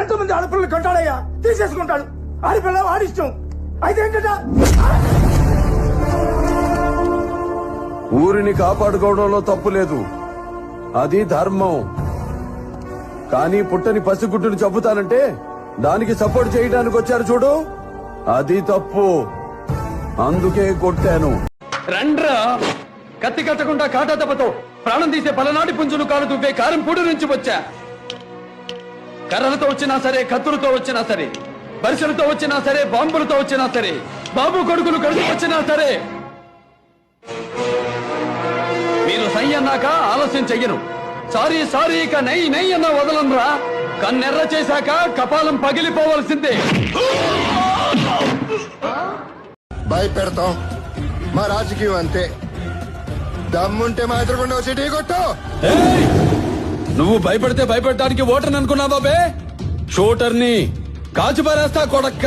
ఎంతమంది ఆడపిల్లలు కంటాడయ్యా? తీసేసుకుంటాడు. ఆడపిల్ల ఆడిష్టం అయితే ఏంటట? ఊరిని కాపాడుకోవడంలో తప్పు లేదు. అది ధర్మం. కానీ పుట్టని పసిగుడ్డుని చంపుతానంటే దానికి సపోర్ట్ చేయడానికి వచ్చారు చూడు. అది తప్పు. అందుకే కొట్టాను. రండ్రా. కత్తి కట్టకుండా కాటా దెబ్బతో ప్రాణం తీసే పలనాటి పుంజులు కాలు తువ్వే కారం పూడి నుంచి వచ్చా. కర్రలతో వచ్చినా సరే కత్తులతో వచ్చినా సరే బరిసెలతో వచ్చినా సరే బాంబులతో వచ్చినా సరే బాబు కొడుకులు కలిసి వచ్చినా సరే మీరు సై అన్నాక ఆలస్యం చెయ్యను. సారీ సారీ ఇక నై నై అన్న వదలనురా కన్నెర్ర చేశాక కపాలం పగిలిపోవలసిందే. భయపెడతాం. మా రాజకీయం అంతే. దమ్ముంటే మా ఎదురుకుండా వచ్చి ఢీ కొట్టు. ఏయ్! నువ్వు భయపడితే భయపడటానికి ఓటర్ని అనుకున్నావా బే? షూటర్ని కాల్చి పారేస్తా కొడక్క.